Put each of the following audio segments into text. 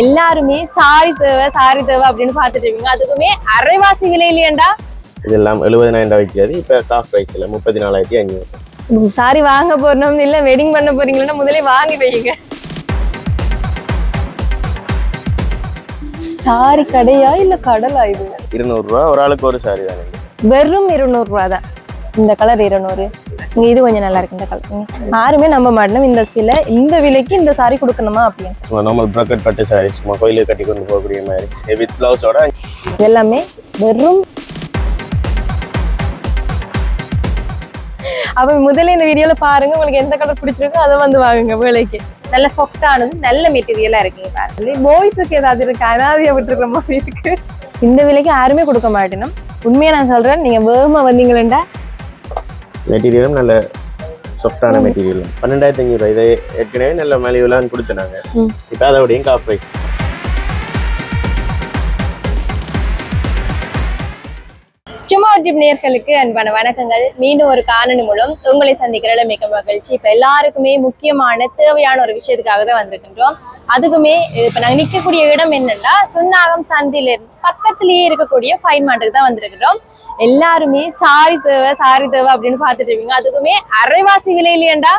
எல்லாருமே சாரி தேவை சாரி தேவை அப்படின்னு பார்த்துட்டு இருக்கீங்க. அதுக்குமே அரைவாசி விலையிலேண்டா இதெல்லாம் எழுபதினாயிரம் ரூபாய் விற்கிறது. இப்போ காஃப் ப்ரைஸில் முப்பத்தி நாலாயிரத்தி ஐநூறு. சாரி வாங்க போறோம் இல்ல வெட்டிங் பண்ண போறீங்கன்னா முதல்ல வாங்கி வைங்க சாரி கடையா இல்ல கடலா இது? இருநூறுரூவா ஒரு ஆளுக்கு ஒரு சாரி தானே. வெறும் இருநூறு ரூபா தான். இந்த கலர் இருநூறு. இங்க இது கொஞ்சம் நல்லா இருக்கு இந்த கலர் யாருமே நம்ப மாட்டோம். இந்த விலை இந்த விலைக்கு இந்த சாரி கொடுக்கணுமா அப்படின்னு நார்மல் ப்ராக்கெட் பட்டு சாரி சும்மா கோயிலுக்கு கட்டி கொண்டு போகக்கூடிய மாதிரி. வித் ப்ளவுஸோட எல்லாமே வெறும் அப்ப முதல்ல இந்த வீடியோல பாருங்க உங்களுக்கு எந்த கலர் பிடிச்சிருக்கோ அதை வந்து வாங்குங்க வேலைக்கு. நல்ல சாஃப்டானது நல்ல மெட்டீரியலா இருக்குங்க பாருங்க. பாய்ஸுக்கு ஏதாவது இருக்கு? அனாதையா விட்டுருக்கிற மாதிரி இருக்கு. இந்த விலைக்கு யாருமே கொடுக்க மாட்டேனும். உண்மையா நான் சொல்றேன் நீங்க வேகமா வந்தீங்களா மெட்டீரியலும் நல்ல சாஃப்டான மெட்டீரியல் பன்னெண்டாயிரத்தி ஐநூறுரூவா இதை ஏற்கனவே நல்ல மலிவுலாம் கொடுத்துனாங்க. இப்போ அதோடையும் காஃப் ப்ரைஸ் சும்மா டிப் நேர்களுக்கு அன்பான வணக்கங்கள். மீண்டும் ஒரு காரணம் மூலம் உங்களை சந்திக்கிறதுல மிக மகிழ்ச்சி. இப்ப எல்லாருக்குமே முக்கியமான தேவையான ஒரு விஷயத்துக்காக தான் வந்திருக்கின்றோம். அதுக்குமே இப்ப நாங்க நிக்கக்கூடிய இடம் என்னன்னா சுன்னாகம் சந்தில இருந்து பக்கத்திலேயே இருக்கக்கூடிய ஃபைன் மார்ட்டுக்கு தான் வந்திருக்கிறோம் எல்லாருமே சாரி தேவை சாரி தேவை அப்படின்னு பார்த்துட்டு இருக்கீங்க. அதுக்குமே அரைவாசி விலையிலேண்டா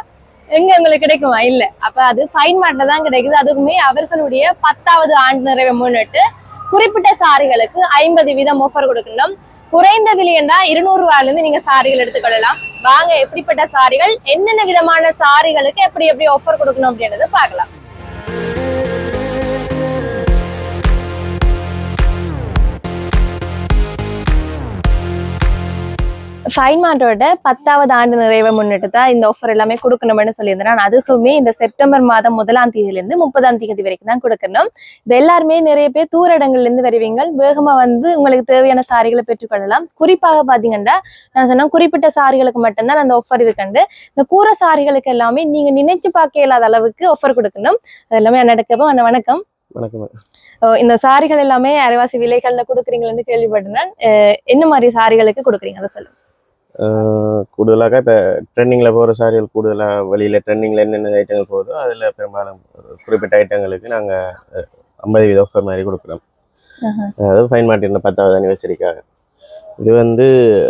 எங்க உங்களுக்கு கிடைக்குமா? இல்ல. அப்ப அது ஃபைன் மார்ட்ல தான் கிடைக்குது. அதுக்குமே அவர்களுடைய பத்தாவது ஆண்டு நிறைவை முன்னிட்டு குறிப்பிட்ட சாரிகளுக்கு ஐம்பது வீதம் ஆஃபர் கொடுக்கணும் குறைந்த விலையண்டா இருநூறு ரூபாயில இருந்து நீங்க சாரிகள் எடுத்துக்கொள்ளலாம். வாங்க எப்படிப்பட்ட சாரிகள் என்னென்ன விதமான சாரிகளுக்கு எப்படி எப்படி ஆஃபர் கொடுக்கணும் அப்படின்றத பாக்கலாம் ஃபைன் மார்ட்டோட பத்தாவது ஆண்டு நிறைவை முன்னிட்டு தான் இந்த ஆஃபர் எல்லாமே கொடுக்கணும்னு சொல்லியிருந்தேன். நான் அதுக்குமே இந்த செப்டம்பர் மாதம் முதலாம் தேதியிலிருந்து முப்பதாம் தேதி வரைக்கும் தான் கொடுக்கணும். எல்லாருமே நிறைய பேர் தூர இடங்கள்ல இருந்து வருவீங்க. வேகமா வந்து உங்களுக்கு தேவையான சாரிகளை பெற்றுக்கொள்ளலாம். குறிப்பாக பாத்தீங்கன்னா நான் சொன்ன குறிப்பிட்ட சாரிகளுக்கு மட்டும்தான் அந்த ஆஃபர் இருக்குண்டு இந்த கூற சாரிகளுக்கு எல்லாமே நீங்க நினைச்சு பார்க்க இயலாத அளவுக்கு ஆஃபர் கொடுக்கணும். அது எல்லாமே நடக்கப்போ வணக்கம். இந்த சாரிகள் எல்லாமே அரைவாசி விலைகள்ல கொடுக்குறீங்கன்னு கேள்விப்பட்டேன் என்ன மாதிரி சாரிகளுக்கு கொடுக்குறீங்க? அதை சொல்லுங்க. கூடுதலாக இப்போ ட்ரெண்டிங்கில் போகிற சாரிகள் கூடுதலாக வெளியில் ட்ரெண்டிங்கில் என்னென்ன ஐட்டங்கள் போகுதோ அதில் பெரும்பாலும் குறிப்பிட்ட ஐட்டங்களுக்கு நாங்கள் ஐம்பது வீத ஆஃபர் மாதிரி கொடுக்குறோம். அதாவது ஃபைன் மாட்டிருந்த பத்தாவது அனிவர்சரிக்காக இது வந்து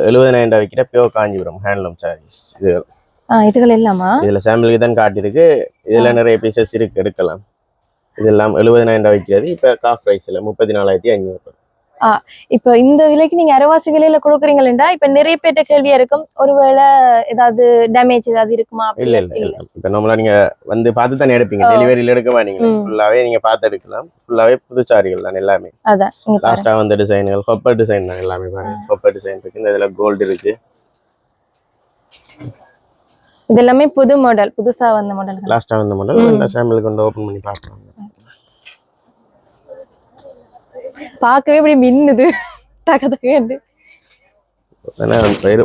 எழுபதாயிரம் ரூபாய் விற்கிற பியோர் காஞ்சிபுரம் ஹேண்ட்லூம் சாரீஸ் இது இதுகள் எல்லாமா? இதில் சாம்பிளுக்கு தான் காட்டியிருக்கு. இதில் நிறைய பீசஸ் இருக்கு எடுக்கலாம். இதெல்லாம் எழுபதாயிரம் ரூபாய் விற்கிறது. இப்போ காஃப் ப்ரைஸில் முப்பத்தி நாலாயிரத்தி ஐநூறு இப்போ இந்த விலைக்கு நீங்க அரைவாசி விலையில கொடுக்குறீங்களா இப்ப நிறைய பேர்ட்ட கேள்வியா இருக்கும். ஒருவேளை ஏதாவது டேமேஜ் ஏதாவது இருக்குமா? இல்லை இல்லை இல்லை. இப்போ நம்மளா நீங்கள் வந்து பார்த்து தானே எடுப்பீங்க. டெலிவரியில் எடுக்க மாட்டீங்க ம். ஃபுல்லாகவே நீங்கள் பார்த்து எடுக்கலாம். ஃபுல்லாகவே புது சாரிகள் தான் எல்லாமே. அதான். லாஸ்ட்டாக வந்த டிசைன்கள் கொப்பர் டிசைன் தான் எல்லாமே பாருங்க. கொப்பர் டிசைன் இருக்கு. இந்த இதில் கோல்டு இருக்கு. இது எல்லாமே புது மாடல் புதுசா வந்த மாடல் லாஸ்ட்டாக வந்த மாடல். இந்த சாம்பிள் கொண்டு ஓப்பன் பண்ணி பார்க்கலாம். பார்க்கவே இப்படி மின்னுது. தக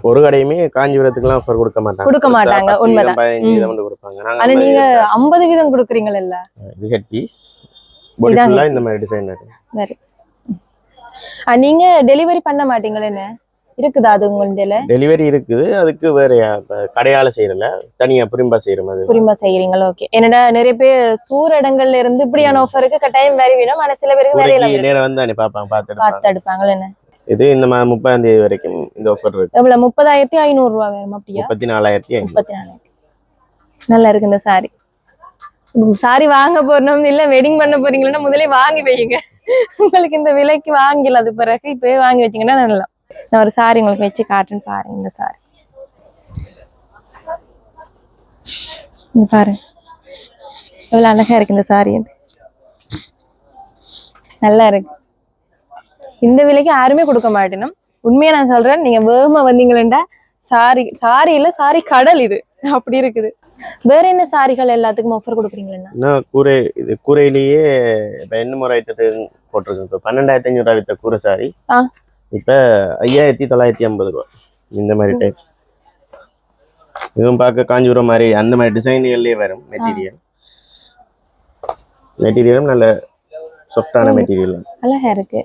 ஒரு கடையுமே காஞ்சிபுரத்துக்குலாம் ஆஃபர் கொடுக்க மாட்டாங்க. கொடுக்க மாட்டாங்க, உண்மைதான். பதினஞ்சு. வீதம் கொடுப்பாங்க. ஆனா நீங்க ஐம்பது வீதம் கொடுக்குறீங்கல்ல? இது ஹெட் பீஸ் இந்த மாதிரி டிசைன் நீங்க டெலிவரி பண்ண மாட்டீங்களேன்னு இருக்குதா அது உங்கள்ட்ட டெலிவரி இருக்குது. அதுக்கு வேற கடையால செய்யறல. தனியா புரிம்பா செய்யற அது புரியுமா செய்யறீங்களா? ஓகே என்னடா நிறைய பேர் தூர இடங்கள்ல இருந்து இப்படியான ஆஃபருக்கு கட்டாயம் வேற வேணும். ஆனா சில பேருக்கு வேற நேரம் வந்து அனுப்பி பார்ப்பாங்க. பார்த்து பார்த்து எடுப்பாங்களே என்ன? இது இந்த மா முப்பதாம் தேதி வரைக்கும் இந்த ஆஃபர் இருக்கு. எவ்வளவு? முப்பதாயிரத்தி ஐநூறு ரூபா வேணும் அப்படியா? முப்பத்தி நாலாயிரத்தி முப்பத்தி நாலாயிரத்தி நல்லா இருக்கு இந்த சாரி சாரி வாங்க போறோம் இல்ல வெட்டிங் பண்ண போறீங்களா முதல்ல வாங்கி வைங்க உங்களுக்கு இந்த விலைக்கு வாங்கிடலாம் அது பிறகு இப்பவே வாங்கி வச்சீங்கன்னா நல்லா. நான் ஒரு சாரி உங்களுக்கு வச்சு காட்டுன்னு பாருங்க இந்த சாரி இங்க பாருங்க. எவ்வளவு அழகா இருக்கு இந்த சாரி நல்லா இருக்கு. இந்த விலைக்கு யாருமே கொடுக்க மாட்டேனும். உண்மையா நான் சொல்றேன் நீங்க வேகமா வந்தீங்களா சாரி சாரி இல்ல சாரி கடல் இது. அப்படி இருக்குது. வேற என்ன சாரிகள் எல்லாத்துக்கும் ஆஃபர் கொடுக்குறீங்களா கூரை இது கூரையிலேயே இப்ப என்ன முறை ஐட்டத்து போட்டிருக்கு இப்போ பன்னெண்டாயிரத்தி ஐநூறு வித்த கூரை சாரி. இப்ப ஐயாயிரத்தி தொள்ளாயிரத்தி ஐம்பது ரூபா. இந்த மாதிரி டைப் இதுவும் பார்க்க காஞ்சிபுரம் மாதிரி அந்த மாதிரி டிசைன்கள்லயே வரும் மெட்டீரியல் மெட்டீரியலும் நல்ல சாஃப்டான மெட்டீரியல் அழகா இருக்கு.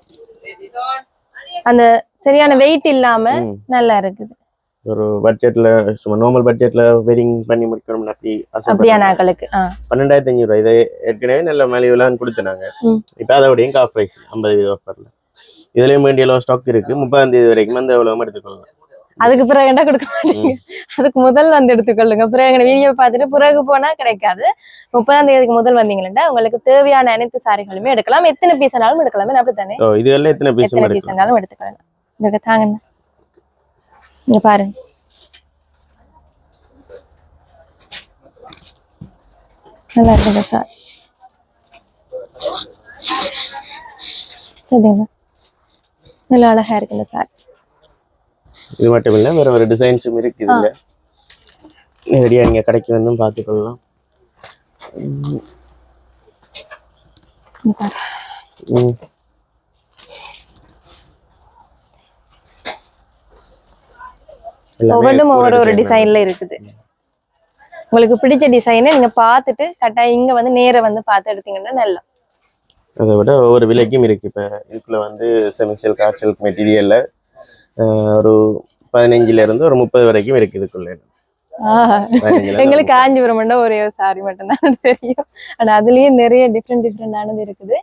அந்த சரியான வெயிட் இல்லாம நல்லா இருக்குது. ஒரு பட்ஜெட்ல சும்மா நார்மல் பட்ஜெட்ல வெட்டிங் பண்ணி முடிக்கணும் அப்படி. ஆக்களுக்கு ஆ. பன்னெண்டாயிரத்தி அஞ்சூறு ரூபாய் இதை ஏற்கனவே நல்ல மலிவுலாம் கொடுத்துனாங்க. இப்போ அதோடையும் காஃப் ப்ரைஸ் ஐம்பது வீத ஆஃபர்ல இதுலயும் வேண்டிய அளவு ஸ்டாக் இருக்கு. முப்பதாம் தேதி வரைக்கும் அந்த எவ்வளவு எடுத்துக்கொள்ளலாம். அதுக்கு பிறகு என்ன கொடுக்க மாட்டீங்க? அதுக்கு முதல் வந்து எடுத்துக்கொள்ளுங்க. பிறகு எங்க வீடியோ பார்த்துட்டு பிறகு போனா கிடைக்காது. முப்பதாம் தேதிக்கு முதல் வந்தீங்கன்னா உங்களுக்கு தேவையான அனைத்து சாரிகளுமே எடுக்கலாம். எத்தனை பீஸ் ஆனாலும் எடுக்கலாம் அப்படித்தானே ஓ இதுவரை எத்தனை பீஸும் எத்தனை பீஸ் எடுத்துக்கலாம் இந்த தாங்க. இங்க பாருங்க. நல்லா இருக்குங்க சார்? சரிங்களா நல்லா அழகா இருக்குங்க சார் இது மட்டும் இல்ல வேற ஒரு டிசைன்ஸும் இருக்கு இதுல. நேரடியா நீங்க கடைக்கு வந்தும் பார்த்துக்கொள்ளலாம் ஒவ்வொன்றும் ஒவ்வொரு ஒரு டிசைன்ல இருக்குது. உங்களுக்கு பிடிச்ச டிசைனை நீங்க பார்த்துட்டு கரெக்டாக இங்க வந்து நேரா வந்து பார்த்து எடுத்தீங்கன்னா நல்லா. அதை விட ஒவ்வொரு விலைக்கும் இருக்கு. இப்போ இதுக்குள்ள வந்து செமி சில்க் ஹாட் சில்க் மெட்டீரியல்ல ஒரு பதினஞ்சுல இருந்து ஒரு முப்பது வரைக்கும் இருக்கு இதுக்குள்ள. எங்களுக்கு காஞ்சிபுரம் மட்டும் ஒரே ஒரு சாரி மட்டும்தான் தெரியும். ஆனா அதுலயே நிறைய டிஃப்ரெண்ட் டிஃப்ரெண்டானது இருக்குது.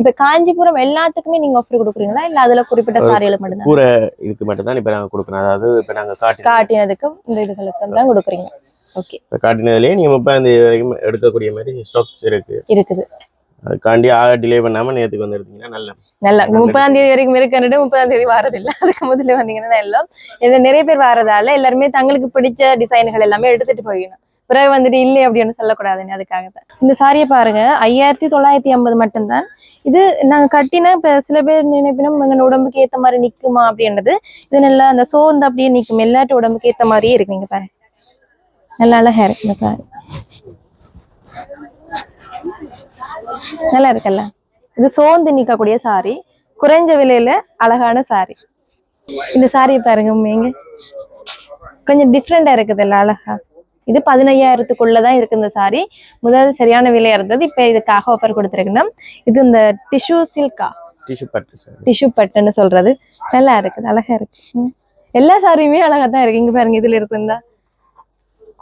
இப்ப காஞ்சிபுரம் எல்லாத்துக்குமே நீங்க ஆஃபர் கொடுக்குறீங்களா? இல்ல அதுல குறிப்பிட்ட சாரிகளுக்கு மட்டும்தான்? கூரை இதுக்கு மட்டும் தான் இப்போ நாங்கள் கொடுக்குறோம் அதாவது இப்போ காட்டி காட்டினதுக்கும் இந்த இதுகளுக்கும் தான் கொடுக்குறீங்க. ஓகே காட்டினதுலேயே நீங்கள் முப்பதாம் தேதி வரைக்கும் எடுக்கக்கூடிய மாதிரி ஸ்டாக்ஸ் இருக்கு. இருக்குது. அதுக்காண்டி ஆக டிலே பண்ணாமல் நேற்றுக்கு வந்து எடுத்தீங்கன்னா நல்ல நல்லா முப்பதாம் தேதி வரைக்கும் இருக்குன்னுட்டு முப்பதாம் தேதி வாரதில்லை. அதுக்கு முதல்ல வந்தீங்கன்னா எல்லாம் இதுல நிறைய பேர் வாரதால எல்லாருமே தங்களுக்கு பிடிச்ச டிசைன்கள் எல்லாமே எடுத்துட்டு போயிடணும். பிறகு வந்துட்டு இல்லை அப்படின்னு சொல்லக்கூடாதுன்னு அதுக்காக தான் இந்த சாரியை பாருங்க. ஐயாயிரத்தி தொள்ளாயிரத்தி ஐம்பது மட்டும்தான். இது நாங்க கட்டினா இப்ப சில பேர் நினைப்பினோம் எங்க உடம்புக்கு ஏத்த மாதிரி நிக்குமா அப்படின்றது இது நல்லா அந்த சோர்ந்து அப்படியே நிக்கும். எல்லாட்டு உடம்புக்கு ஏத்த மாதிரியே இருக்கு. இங்க பாருங்க. நல்லா அழகா இருக்கு இந்த சாரி நல்லா இருக்குல்ல இது சோர்ந்து நிக்கக்கூடிய சாரி குறைஞ்ச விலையில அழகான சாரி இந்த சாரியை பாருங்க உண்மைங்க கொஞ்சம் டிஃப்ரெண்டா இருக்குதுல்ல அழகா. இது பதினையாயிரத்துக்குள்ளதான் இருக்கு இந்த சாரி முதல் சரியான விலையா இருந்தது இப்ப இதுக்காக ஆஃபர் கொடுத்துருக்குன்னா இது இந்த டிஷ்யூ சில்கா டிஷ்யூ பட்டு டிஷ்யூ பட்டுன்னு சொல்றது. நல்லா இருக்குது அழகா இருக்கு. எல்லா சாரியுமே அழகா தான் இருக்கு. இங்க பாருங்க இதுல இருக்கு இந்த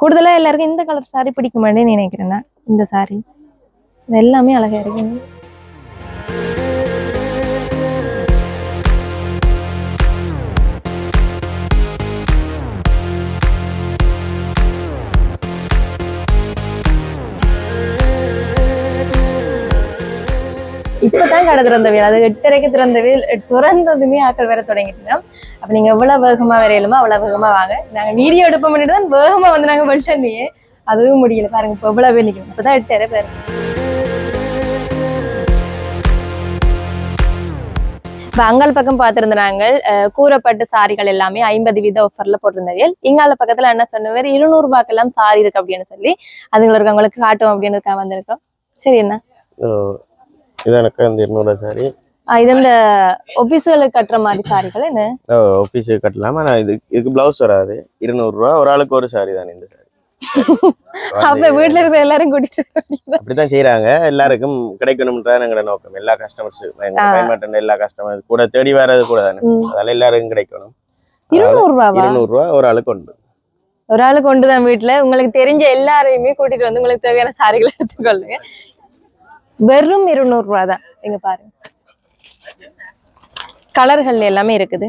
கூடுதலா எல்லாருக்கும் இந்த கலர் சாரி பிடிக்குமான்னு நினைக்கிறேன் நான் இந்த சாரி இது எல்லாமே அழகா இருக்குங்க இப்பதான் கடை திறந்தவியல். அது எட்டரைக்கு திறந்த வீல் திறந்ததுமே ஆக்கள் வேற தொடங்கிட்டோம் அப்ப நீங்க எவ்வளவு வேகமா வரையலுமோ அவ்வளவு வேகமா வாங்க. நாங்க வீடியோ எடுப்போம் பண்ணிட்டு தான் வேகமா வந்து நாங்க படிச்சோன்னே அதுவும் முடியல. பாருங்க இப்ப எவ்வளவு பேர் இப்பதான் எட்டரை பேர். இப்ப அங்காள் பக்கம் பார்த்திருந்த நாங்கள் அஹ், கூரைப்பட்டு சாரிகள் எல்லாமே ஐம்பது வீத ஆஃபர்ல போட்டிருந்தவியல். இங்கால பக்கத்துல என்ன சொன்னவர் இருநூறு ரூபாய்க்கெல்லாம் சாரி இருக்கு அப்படின்னு சொல்லி அதுங்களுக்கு அவங்களுக்கு காட்டும் அப்படின்னு வந்திருக்கோம் சரி என்ன இதான் எனக்கு அந்த இருநூறு சாரி. இது இந்த ஒபிசுகளுக்கு கட்டுற மாதிரி சாரிகள் என்ன? ஆஃபீஸுக்கு கட்டலாம்? ஆனால் இது இதுக்கு ப்ளவுஸ் வராது. இருநூறுவா ஒரு ஆளுக்கு ஒரு சாரி தானே இந்த சாரி. அப்ப வீட்டுல இருக்கிற எல்லாரும் கூட்டிட்டு. அப்படித்தான் செய்யறாங்க எல்லாருக்கும் கிடைக்கணும்ன்றதான் எங்களோட நோக்கம். எல்லா கஸ்டமர்ஸ் பயன்பாட்டு எல்லா கஸ்டமர் கூட தேடி வர்றது கூட தானே. ம். அதனால எல்லாருக்கும் கிடைக்கணும். இருநூறு ரூபாவா? இருநூறுவா ஒரு ஆளுக்கு உண்டு. ஒரு ஆளு கொண்டுதான் வீட்டுல உங்களுக்கு தெரிஞ்ச எல்லாரையுமே கூட்டிட்டு வந்து உங்களுக்கு தேவையான சாரிகளை எடுத்துக்கொள்ளுங்க. வெறும் இருநூறு ரூபா தான் இங்க பாருங்க. கலர்கள் எல்லாமே இருக்குது.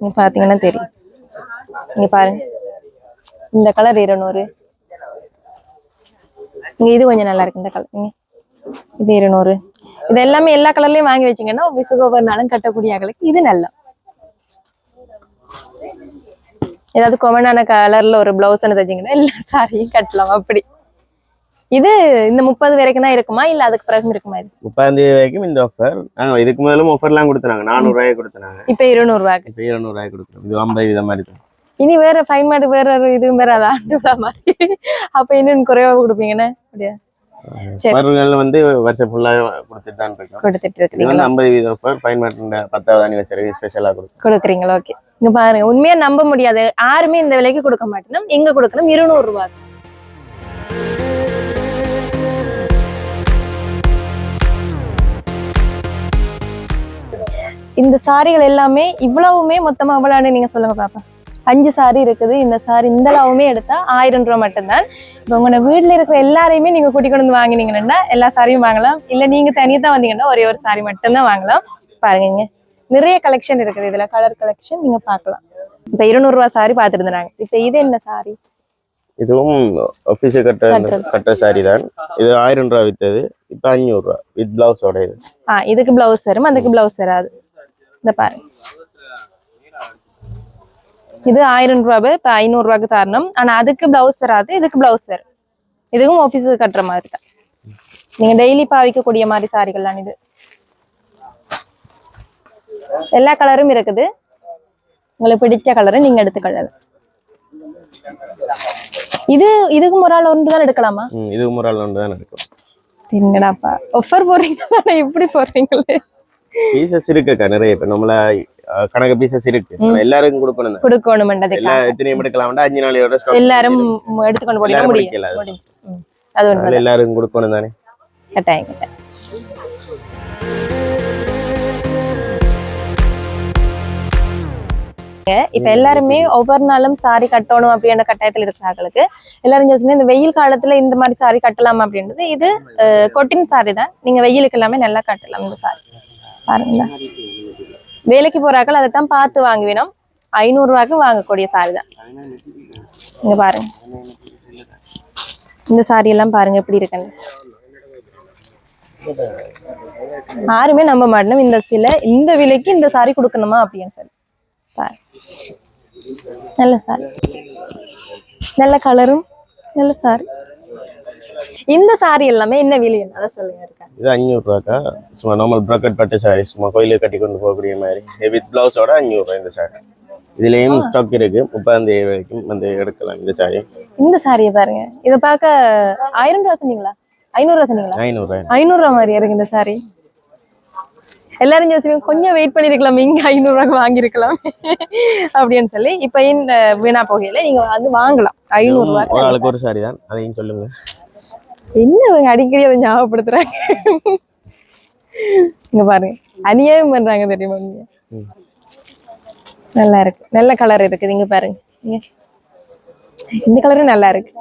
இங்க பாத்தீங்கன்னா தெரியும். இங்க பாருங்க. இந்த கலர் இருநூறு. இங்க இது கொஞ்சம் நல்லா இருக்கு இந்த கலர் இது இருநூறு. இது எல்லாமே எல்லா கலர்லயும் வாங்கி வச்சீங்கன்னா விசுக ஒவ்வொரு நாளும் கட்டக்கூடிய ஆட்களுக்கு இது நல்லா. ஏதாவது கொமனான கலர்ல ஒரு பிளவுஸ் தைச்சிங்கன்னா எல்லா சாரியும் கட்டலாம் அப்படி. இது இந்த முப்பது வரைக்கும் தான் இருக்குமா? இல்ல அதுக்கு பிறகும் இருக்குமா இது? முப்பதாம் தேதி வரைக்கும் இந்த ஆஃபர் இதுக்கு முதலும் ஆஃபர்லாம் கொடுத்தாங்க நானூறுரூவாய்க்கு கொடுத்தாங்க இப்ப இருநூறு ரூபாய்க்கு. இப்போ இருநூறுவாய்க்கு கொடுக்குறோம். இது ஐம்பது வித மாதிரி தான். இனி வேற ஃபைன் மாட்டு வேற ஒரு இது வேற அதை ஆண்டு மாதிரி. அப்ப இன்னும் குறைவா கொடுப்பீங்கன்னு அப்படியா? சரி. மறுநாள் வந்து வருஷம் ஃபுல்லாக கொடுத்துட்டு தான் இருக்கோம். கொடுத்துட்டு ஐம்பது பயன்பாட்டு பத்தாவது அனிவர்சரி ஸ்பெஷலாக கொடுக்கும் கொடுக்குறீங்களா? ஓகே. இங்க பாருங்க உண்மையா நம்ப முடியாது. யாருமே இந்த விலைக்கு கொடுக்க மாட்டேனும். எங்க கொடுக்கணும்? இருநூறு ரூபாய் இந்த சாரிகள் எல்லாமே இவ்வளவுமே மொத்தமா எவ்வளவுன்னு நீங்க சொல்லுங்க பாப்பா. அஞ்சு சாரி இருக்குது. இந்த சாரி இந்த அளவுமே எடுத்தா ஆயிரம் ரூபா மட்டும்தான். இப்போ உங்களோட வீட்டில் இருக்கிற எல்லாரையுமே நீங்கள் கூட்டிக் கொண்டு வந்து வாங்கினீங்கன்னா எல்லா சாரியும் வாங்கலாம். இல்லை நீங்கள் தனியாக தான் வந்தீங்கன்னா ஒரே ஒரு சாரி மட்டும்தான் வாங்கலாம். பாருங்க நிறைய கலெக்ஷன் இருக்குது. இதில் கலர் கலெக்ஷன் நீங்கள் பார்க்கலாம். இப்போ இருநூறுவா சாரி பார்த்துட்டு இருந்தாங்க இப்போ இது என்ன சாரி இதுவும் ஆஃபீஸு கட்ட. கட்ட சாரி தான். இது ஆயிரம் ரூபா வித்தது. இப்போ அஞ்சூறுரூவா வித் பிளவுஸோட இது. ஆ இதுக்கு பிளவுஸ் வரும். அதுக்கு பிளவுஸ் வராது. இந்த பாருங்க. இது ஆயிரம் ரூபாய் இப்போ ஐநூறுரூவாக்கு தரணும். ஆனா அதுக்கு பிளவுஸ் வராது இதுக்கு பிளவுஸ் வரும். இதுக்கும் ஆஃபீஸுக்கு கட்டுற மாதிரி தான் நீங்க டெய்லி பாவிக்கக்கூடிய மாதிரி சாரிகள்லாம் இது. எல்லா கலரும் இருக்குது. உங்களுக்கு பிடிச்ச கலரை நீங்க எடுத்துக்கலாம் இது இதுக்கும் ஒரு ஆள் ஒன்று தான் எடுக்கலாமா? இது முறால் ஒன்று தான் இருக்கும் என்னடாப்பா ஒஃபர் போடுறீங்களா? இப்படி போடுறீங்களே? பீசஸ் இருக்குக்கா நிறைய இப்போ நம்மள கணக்கு பீசஸ் இருக்கு. எல்லாருக்கும் கொடுக்கணும் எல்லா எத்தனையும் எடுக்கலாம்டா அஞ்சு stock எல்லாரும் எடுத்துக்கொண்டு எல்லாரும் முடியும். அது. ஒன்று எல்லாருக்கும் கொடுக்கணும் தானே. கட்டாயம் கட்டாயம். இப்ப எல்லாருமே ஒவ்வொரு நாளும் சாரி கட்டணும் அப்படின்ற கட்டாயத்துல இருக்கிறாங்களுக்கு எல்லாரும் யோசிச்சு இந்த வெயில் காலத்துல இந்த மாதிரி சாரி கட்டலாம் அப்படின்றது இது கொட்டின் சாரி தான். நீங்க வெயிலுக்கு எல்லாமே நல்லா கட்டலாம் இந்த சாரி பாருங்க வேலைக்கு போறாக்கள் அதை தான் பார்த்து வாங்குவினோம் ஐநூறுரூவாக்கு வாங்கக்கூடிய சாரி தான். இங்க பாருங்க. இந்த சாரி எல்லாம் பாருங்க எப்படி இருக்குன்னு. யாருமே நம்ப மாட்டோம் இந்த விலை இந்த விலைக்கு இந்த சாரி கொடுக்கணுமா அப்படின்னு சொல்லி. பாரு நல்ல சாரி நல்ல கலரும் நல்ல சாரி இந்த சாரி எல்லாமே என்ன விலை அதை சொல்லுங்க இருக்கா? இது அஞ்சூறுரூவாக்கா சும்மா நார்மல் ப்ராக்கெட் பட்டு சாரி சும்மா கோயிலுக்கு கட்டி கொண்டு போகக்கூடிய மாதிரி. வித் பிளவுஸோட அஞ்சூறுரூவா இந்த சாரி இதுலேயும் ஸ்டாக் இருக்கு. முப்பதாம் தேதி வரைக்கும் வந்து எடுக்கலாம் இந்த சாரி இந்த சாரியை பாருங்க. இதை பார்க்க ஆயிரம் ரூபா சொன்னீங்களா? ஐநூறு ரூபா சொன்னீங்களா? ஐநூறுரூவா ஐநூறு ரூபா மாதிரி இருக்கு இந்த சாரி எல்லாரும் யோசிப்பீங்க கொஞ்சம் வெயிட் பண்ணிருக்கலாம் இங்க ஐநூறு ரூபாய்க்கு வாங்கியிருக்கலாம். அப்படின்னு சொல்லி இப்ப இந்த வீணா போகையில நீங்க வந்து வாங்கலாம். ஐநூறு ஒரு ரூபாய் ஆளுக்கு ஒரு சாரி தான். அதையும் சொல்லுங்க. என்ன இவங்க அடிக்கடி அதை ஞாபகப்படுத்துறாங்க? இங்க பாருங்க. அநியாயம் பண்றாங்க தெரியுமா நீங்க. நல்லா இருக்கு. நல்ல கலர் இருக்குது. இங்க பாருங்க. இந்த கலரும் நல்லா இருக்கு.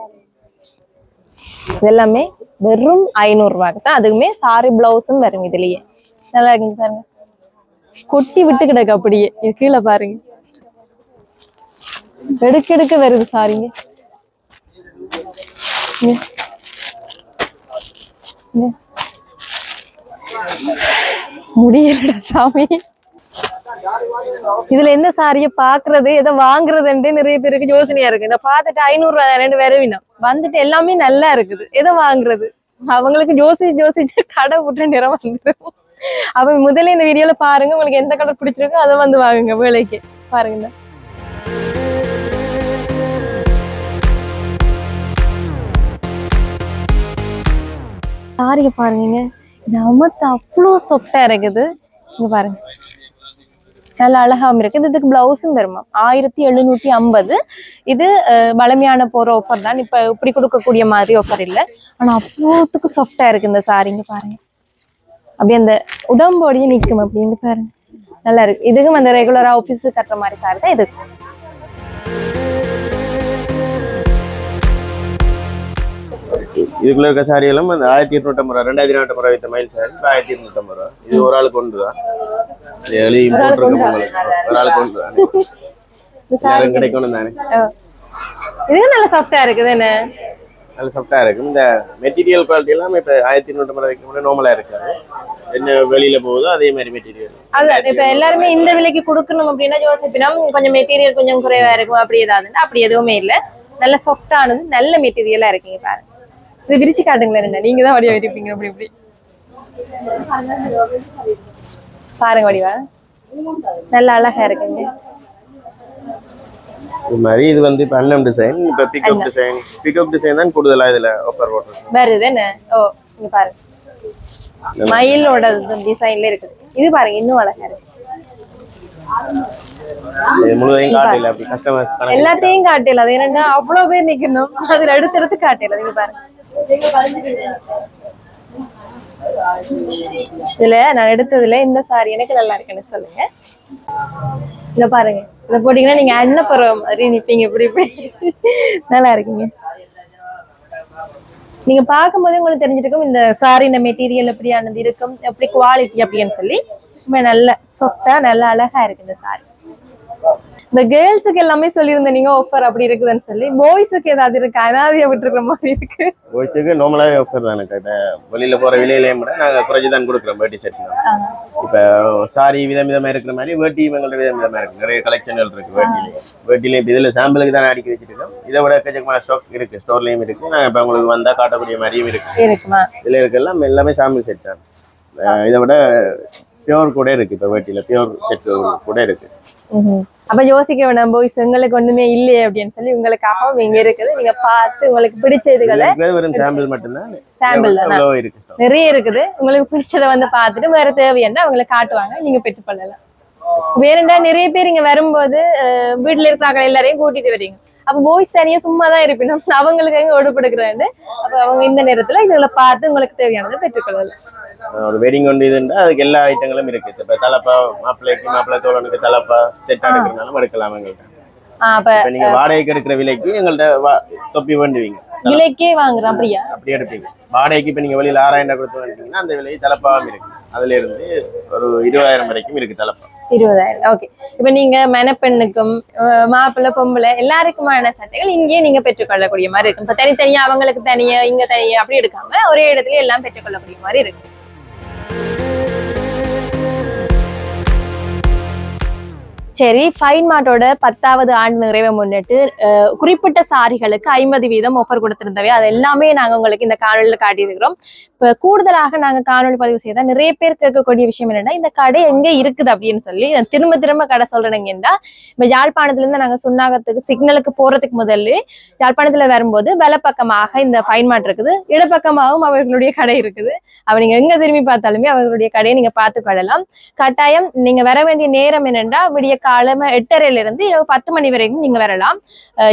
இது எல்லாமே வெறும் ஐநூறு ரூபாய்க்கு தான். அதுக்குமே சாரி பிளவுஸும் வரும் இதுலயே. நல்லா இருக்கு. இங்க பாருங்க. கொட்டி விட்டு கிடக்கு அப்படியே. கீழே பாருங்க. எடுக்க எடுக்க வருது சாரிங்க. முடியலடா சாமி. இதுல எந்த சாரிய பாக்குறது எதை வாங்குறதுன்ட்டு நிறைய பேருக்கு யோசனையா இருக்கு. இந்த பார்த்துட்டு ஐநூறு ரூபாய் ரெண்டு வரவினம். வந்துட்டு எல்லாமே நல்லா இருக்குது. எதை வாங்குறது? அவங்களுக்கு ஜோசி ஜோசிச்சு கடை விட்டு நிறம் வந்துடும் அப்ப முதல்ல இந்த வீடியோல பாருங்க. உங்களுக்கு எந்த கலர் பிடிச்சிருக்கோ அதை வந்து வாங்குங்க வேலைக்கு. பாருங்க சாரியை பாருங்க இது அமத்து அவ்வளோ சொஃப்டா இருக்குது. இங்கே பாருங்க. நல்ல அழகாவும் இருக்குது இதுக்கு பிளவுஸும் வருமா ஆயிரத்தி எழுநூற்றி ஐம்பது. இது வளமையான போற ஆஃபர் தான். இப்ப இப்படி கொடுக்கக்கூடிய மாதிரி ஆஃபர் இல்லை. ஆனா அவ்வளோத்துக்கு சாஃப்டாக இருக்கு இந்த சாரிங்க பாருங்க. அப்படியே அந்த உடம்போடையே நிற்கும் அப்படின்னு பாருங்க. நல்லா இருக்கு. இதுக்கும் அந்த ரெகுலரா ஆஃபீஸுக்கு கட்டுற மாதிரி சாரி தான் இது. இதுக்குள்ள இருக்க சாரி எல்லாம் அந்த ஆயிரத்தி இருநூற்றம்பது ரூபா ரெண்டாயிரத்தி நானூற்றம்பது ரூபா வித்த மயில் சாரி இப்போ ஆயிரத்தி இருநூற்றம்பது ரூபா. இது ஒரு ஆளுக்கு ஒன்று தான். இது எழுதி ஒரு ஆளுக்கு போட்டிருக்க ஒரு ஆளுக்கு ஒன்று தான். எல்லாரும் கிடைக்கணும் தானே? இதுவும் நல்ல சாஃப்டா இருக்குது என்ன? நல்ல சாஃப்டா இருக்கும் இந்த மெட்டீரியல் குவாலிட்டி எல்லாம் இப்போ ஆயிரத்தி இருநூற்றம்பது ரூபாய்க்கு முன்னாடி நார்மலா இருக்காது. என்ன வெளியில போகுதோ அதே மாதிரி மெட்டீரியல் அது இப்ப எல்லாருமே இந்த விலைக்கு கொடுக்கணும் அப்படின்னா யோசிப்பினா கொஞ்சம் மெட்டீரியல் கொஞ்சம் குறைவா இருக்கும் அப்படி ஏதாவது. அப்படி எதுவுமே இல்ல. நல்ல சாஃப்டானது நல்ல மெட்டீரியலா இருக்குங்க பாருங்க. இது விரிச்சு காட்டுங்களேன் என்ன நீங்க தான் வடிவா இருப்பீங்க அப்படி இப்படி. பாருங்க வடிவா. நல்ல அழகா இருக்குங்க. இது மாதிரி இது வந்து இப்போ அன்னம் டிசைன் இப்போ பிக்அப் டிசைன் பிக்அப் டிசைன் தான் கூடுதலா இதுல ஆஃபர் போட்டிருக்கோம் வருது என்ன? ஓ இங்க பாருங்க மயிலோட டிசைன்ல இருக்குது. இது பாருங்க இன்னும் அழகா இருக்கு. இது எல்லாத்தையும் காட்டல அது என்னன்னா அவ்வளவு பேர் நிக்கணும். அதுல அடுத்தடுத்து காட்டல நீங்க பாருங்க. இதுல நான் எடுத்ததுல இந்த சாரி எனக்கு நல்லா இருக்குன்னு சொல்லுங்க. இத பாருங்க. இத போட்டீங்கன்னா நீங்க அன்னப்புற மாதிரி நிப்பீங்க. இப்படி இப்படி. நல்லா இருக்கீங்க. நீங்க பார்க்கும்போதே உங்களுக்கு தெரிஞ்சிருக்கும் இந்த சாரி இந்த மெட்டீரியல் எப்படியானது இருக்கும் எப்படி குவாலிட்டி அப்படின்னு சொல்லி. ரொம்ப நல்ல சொஃப்டா நல்ல அழகா இருக்கு இந்த சாரி இந்த கேர்ள்ஸுக்கு எல்லாமே சொல்லியிருந்தேன் நீங்க ஆஃபர் அப்படி இருக்குதுன்னு சொல்லி பாய்ஸுக்கு ஏதாவது இருக்கு? அனாதைய விட்டுருக்கிற மாதிரி இருக்கு. போய்ச்சுக்கு நார்மலாகவே ஆஃபர் தானே கேட்ட வெளியில் போகிற விலையிலேயும் கூட நாங்கள் குறைச்சி தான் கொடுக்குறோம் வேட்டி செட்டில் இப்போ சாரி விதம் விதமாக இருக்கிற மாதிரி வேட்டி எங்கள்ட்ட விதம் விதமாக இருக்கு. நிறைய கலெக்ஷன்கள் இருக்கு வேட்டிலேயே வேட்டிலேயே இதில் சாம்பிளுக்கு தான் அடுக்கி வச்சிருக்கோம். இதை விட எக்கச்சக்கமான ஸ்டாக் இருக்கு. ஸ்டோர்லேயும் இருக்கு. நாங்கள் இப்போ உங்களுக்கு வந்தால் காட்டக்கூடிய மாதிரியும் இருக்கு. இதில் இருக்கலாம் எல்லாமே சாம்பிள் செட் தான். இதை விட பியோர் கூட இருக்கு இப்போ வேட்டியில். பியோர் செட் கூட இருக்கு. அப்ப யோசிக்க வேண்டாம் பாய்ஸ் உங்களுக்கு ஒண்ணுமே இல்லையே அப்படின்னு சொல்லி உங்களுக்காகவும் இங்க இருக்குது. நீங்க பார்த்து உங்களுக்கு பிடிச்ச இதுகளை இருக்கிறது வெறும் சாம்பிள் மட்டும்தான். சாம்பிள் இருக்கு நிறைய இருக்குது. உங்களுக்கு பிடிச்சதை வந்து பார்த்துட்டு வேற தேவையான அவங்களை காட்டுவாங்க. நீங்க பெற்றுக்கொள்ளலாம். வேறண்டா நிறைய பேர் இங்க வரும்போது வீட்டுல இருக்கிறாங்க எல்லாரையும் கூட்டிட்டு வரீங்க. அப்ப பாய்ஸ் தனியா சும்மா தான் இருப்பினும் அவங்களுக்கு எங்க ஒடுப்படுக்கிறாண்டு அப்ப அவங்க இந்த நேரத்துல இதுகளை பார்த்து உங்களுக்கு தேவையானதை பெற்றுக்கொள்ளலாம். ஒரு வெட்டிங் ஒன்று இதுண்டா அதுக்கு எல்லா ஐட்டங்களும் இருக்கு. இப்போ தலப்பா மாப்பிள்ளைக்கு மாப்பிள்ளை தோழனுக்கு தலப்பா செட் எடுக்கிறனாலும் எடுக்கலாம் எங்கள்கிட்ட நீங்க வாடகைக்கு எடுக்கிற விலைக்கு எங்கள்கிட்ட வா- தொப்பி வேண்டுவீங்க. விலைக்கே வாங்குறோம் அப்படியா? அப்படி எடுப்பீங்க. வாடகைக்கு இப்போ நீங்க வெளியில ஆறாயிரம் கொடுத்து வாங்கிட்டீங்கன்னா அந்த விலை தலப்பாவும் இருக்கு. அதுல இருந்து ஒரு இருபதாயிரம் வரைக்கும் இருக்கு தலப்பா. இருபதாயிரம். ஓகே இப்ப நீங்க மணப்பெண்ணுக்கும் அஹ், மாப்பிள்ளை பொம்பளை எல்லாருக்குமான சட்டைகள் இங்கேயே நீங்க பெற்றுக்கொள்ளக்கூடிய மாதிரி இருக்கும். இப்ப தனித்தனியா அவங்களுக்கு தனியா இங்க தனியா அப்படி எடுக்காம ஒரே இடத்துல எல்லாம் பெற்றுக்கொள்ளக்கூடிய மாதிரி இருக்கு. சரி ஃபைன் மார்ட்டோட பத்தாவது ஆண்டு நிறைவை முன்னிட்டு குறிப்பிட்ட சாரிகளுக்கு ஐம்பது வீதம் ஆஃபர் கொடுத்திருந்தவை. அது எல்லாமே நாங்கள் உங்களுக்கு இந்த காணொலியில் காட்டியிருக்கிறோம். இப்போ கூடுதலாக நாங்கள் காணொளி பதிவு செய்தால் நிறைய பேர் கேட்கக்கூடிய விஷயம் என்னன்னா இந்த கடை எங்கே இருக்குது அப்படின்னு சொல்லி நான் திரும்ப திரும்ப கடை சொல்றேங்கன்னா இப்போ யாழ்ப்பாணத்துலேருந்து நாங்கள் சுண்ணாகத்துக்கு சிக்னலுக்கு போகிறதுக்கு முதல்ல யாழ்ப்பாணத்தில் வரும்போது வலப்பக்கமாக இந்த ஃபைன் மார்ட் இருக்குது. இடப்பக்கமாகவும் அவர்களுடைய கடை இருக்குது. அவ நீங்க எங்கே திரும்பி பார்த்தாலுமே அவர்களுடைய கடையை நீங்கள் பார்த்து கொள்ளலாம். கட்டாயம் நீங்கள் வர வேண்டிய நேரம் என்னென்னா விடிய காலம எட்டரைல இருந்து இரவு பத்து மணி வரைக்கும் நீங்க வரலாம்.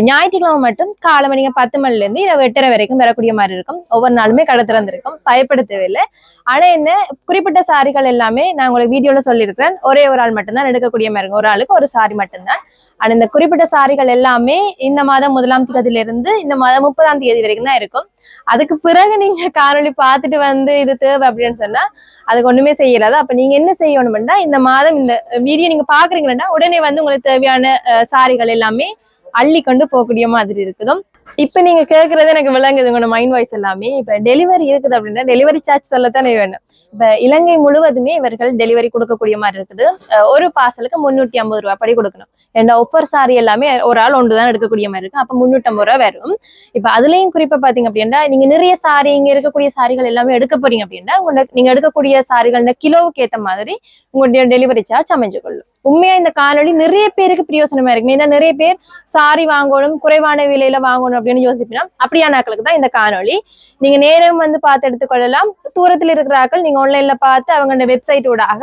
ஞாயிற்றுக்கிழமை மட்டும் காலம நீங்க பத்து மணில இருந்து இரவு எட்டரை வரைக்கும் வரக்கூடிய மாதிரி இருக்கும். ஒவ்வொரு நாளுமே கடை திறந்திருக்கும். பயப்பட தேவையில்லை ஆனா என்ன குறிப்பிட்ட சாரிகள் எல்லாமே நான் உங்களுக்கு வீடியோல சொல்லியிருக்கிறேன். ஒரே ஒரு ஆள் மட்டும்தான் எடுக்கக்கூடிய மாதிரி இருக்கும். ஒரு ஆளுக்கு ஒரு சாரி மட்டும்தான். அண்ட் இந்த குறிப்பிட்ட சாரிகள் எல்லாமே இந்த மாதம் முதலாம் தேதியிலிருந்து இந்த மாதம் முப்பதாம் தேதி வரைக்கும் தான் இருக்கும். அதுக்கு பிறகு நீங்க காணொலி பார்த்துட்டு வந்து இது தேவை அப்படின்னு சொன்னா அதுக்கு ஒண்ணுமே செய்யலாது அப்ப நீங்க என்ன செய்யணும்னா இந்த மாதம் இந்த வீடியோ நீங்க பாக்குறீங்கன்னா உடனே வந்து உங்களுக்கு தேவையான சாரிகள் எல்லாமே அள்ளி கொண்டு போகக்கூடிய மாதிரி இருக்குதும் இப்ப நீங்க கேக்குறது எனக்கு விளங்குது உங்களோட மைண்ட் வாய்ஸ் எல்லாமே. இப்ப டெலிவரி இருக்குது அப்படின்னா டெலிவரி சார்ஜ் சொல்லத்தானே வேணும். இப்ப இலங்கை முழுவதுமே இவர்கள் டெலிவரி கொடுக்கக்கூடிய மாதிரி இருக்குது. ஒரு பார்சலுக்கு முன்னூத்தி ஐம்பது ரூபாய் படி கொடுக்கணும். ஏன்னா ஒஃபர் சாரி எல்லாமே ஒரு ஆள் ஒன்று தான் எடுக்கக்கூடிய மாதிரி இருக்கும் அப்ப முன்னூத்தி ஐம்பது ரூபாய் வரும். இப்ப அதுலயும் குறிப்பா பாத்தீங்க அப்படின்னா நீங்க நிறைய சாரி இங்க இருக்கக்கூடிய சாரிகள் எல்லாமே எடுக்க போறீங்க அப்படின்னா உங்களோட நீங்க எடுக்கக்கூடிய சாரிகள் கிலோவுக்கு ஏத்த மாதிரி உங்களுடைய டெலிவரி சார்ஜ் அமைஞ்சு கொள்ளும் உண்மையா இந்த காணொலி நிறைய பேருக்கு பிரயோசனமா இருக்கும் ஏன்னா நிறைய பேர் சாரி வாங்கணும் குறைவான விலையில வாங்கணும் அப்படின்னு யோசிப்பினா அப்படியான ஆட்களுக்கு தான் இந்த காணொலி நீங்க நேரம் வந்து பார்த்து எடுத்துக்கொள்ளலாம். தூரத்தில் இருக்கிற ஆட்கள் நீங்க ஆன்லைன்ல பார்த்து அவங்க வெப்சைட் ஊடாக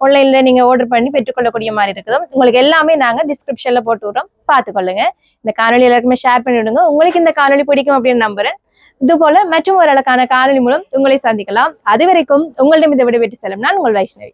ஆன்லைன்ல நீங்க ஆர்டர் பண்ணி பெற்றுக்கொள்ளக்கூடிய மாதிரி இருக்குது. உங்களுக்கு எல்லாமே நாங்க டிஸ்கிரிப்ஷன்ல போட்டு விடுறோம். பார்த்துக்கொள்ளுங்க. இந்த காணொலி எல்லாருக்குமே ஷேர் பண்ணி விடுங்க. உங்களுக்கு இந்த காணொலி பிடிக்கும் அப்படின்னு நம்புறேன். இது போல மற்றும் ஒரு அளவுக்கான காணொலி மூலம் உங்களை சந்திக்கலாம். அது வரைக்கும் உங்களிடம் இதை விட செல்லும் நான் உங்கள் வைஷ்ணவி.